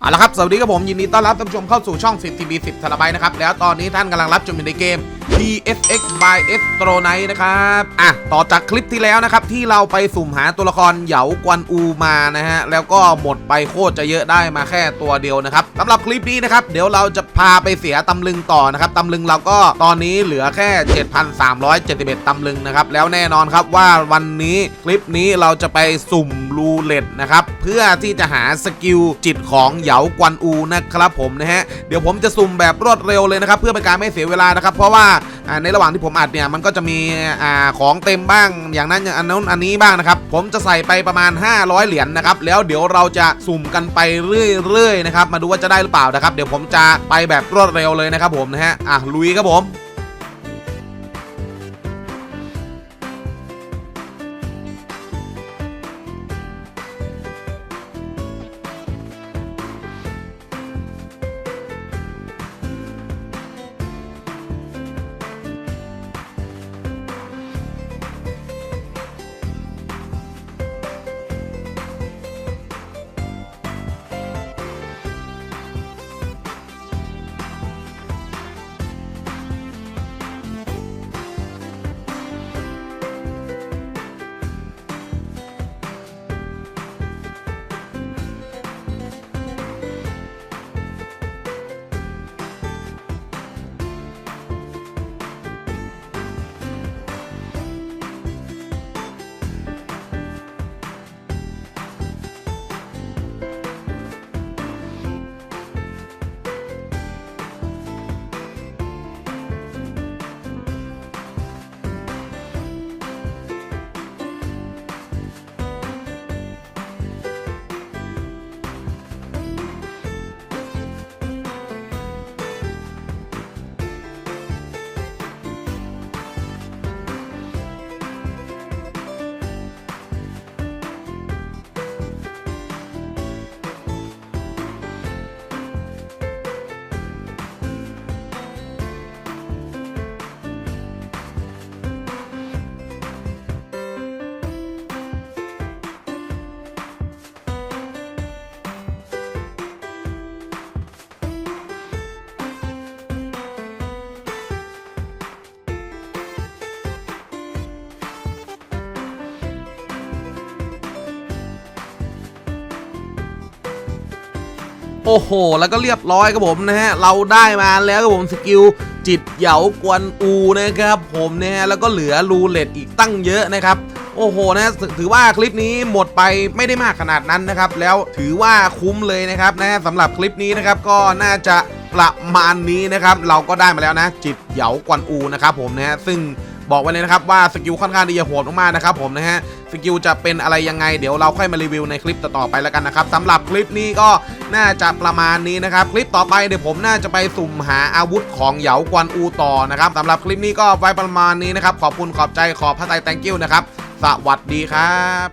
เอาละครับ สวัสดีครับผมยินดีต้อนรับท่านผู้ชมเข้าสู่ช่อง 10 TV 10ทราไบนะครับ แล้วตอนนี้ท่านกำลังรับชมอยู่ในเกม PSX by S.TroNight นะครับ อะ ต่อจากคลิปที่แล้วนะครับ ที่เราไปสุ่มหาตัวละครเหยากวนอูมานะฮะ แล้วก็หมดไปโคตรจะเยอะได้มาแค่ตัวเดียวนะครับสำหรับคลิปนี้นะครับ เดี๋ยวเราจะพาไปเสียตำลึงต่อนะครับตำลึงเราก็ตอนนี้เหลือแค่ 7,371ตำลึงนะครับ แล้วแน่นอนครับว่าวันนี้คลิปนี้เราจะไปสุ่มรูเล็ตนะครับ เพื่อที่จะหาสกิลจิตของเหยากวนอูนะครับผมนะฮะ เดี๋ยวผมจะสุ่มแบบรวดเร็วเลยนะครับ เพื่อเป็นการไม่เสียเวลานะครับ เพราะว่า ในระหว่างที่ผมอัดเนี่ยมันก็จะมีอ่าของเต็มบ้าง อย่างนั้นอย่างอันนู้นอันนี้บ้างนะครับผมจะใส่ไปประมาณ 500 เหรียญนะครับแล้วเดี๋ยวเราจะสุ่มกันไปเรื่อยๆนะครับมาดูว่าจะได้หรือเปล่านะครับ เดี๋ยวผมจะไปแบบรวดเร็วเลยนะครับผมนะฮะอะลุยครับผม โอ้โห แล้วก็เรียบร้อยครับผมนะฮะ เราได้มาแล้วครับผมสกิลจิตเหยากวนอูนะครับผมนะฮะ แล้วก็เหลือรูเล็ตอีกตั้งเยอะนะครับ โอ้โหนะถถือว่าคลิปนี้หมดไปไม่ได้มากขนาดนั้นนะครับ แล้วถือว่าคุ้มเลยนะครับนะฮะสำหรับคลิปนี้นะครับก็น่าจะประมาณนี้นะครับ เราก็ได้มาแล้วนะ จิตเหยากวนอูนะครับผมนะฮะซึ่ง บอกไว้เลยนะครับว่าสกิลค่อนข้างที่จะโหดมากๆนะครับผมนะฮะสกิลจะเป็นอะไรยังไงเดี๋ยวเราค่อยมารีวิวในคลิปต่อๆไปแล้วกันนะครับสำหรับคลิปนี้ก็น่าจะประมาณนี้นะครับ คลิปต่อไปเดี๋ยวผมน่าจะไปสุ่มหาอาวุธของเหยากวนอูต่อนะครับสำหรับคลิปนี้ก็ไว้ประมาณนี้นะครับขอบคุณขอบใจขอบพระใจแตงกิ้วนะครับสวัสดีครับ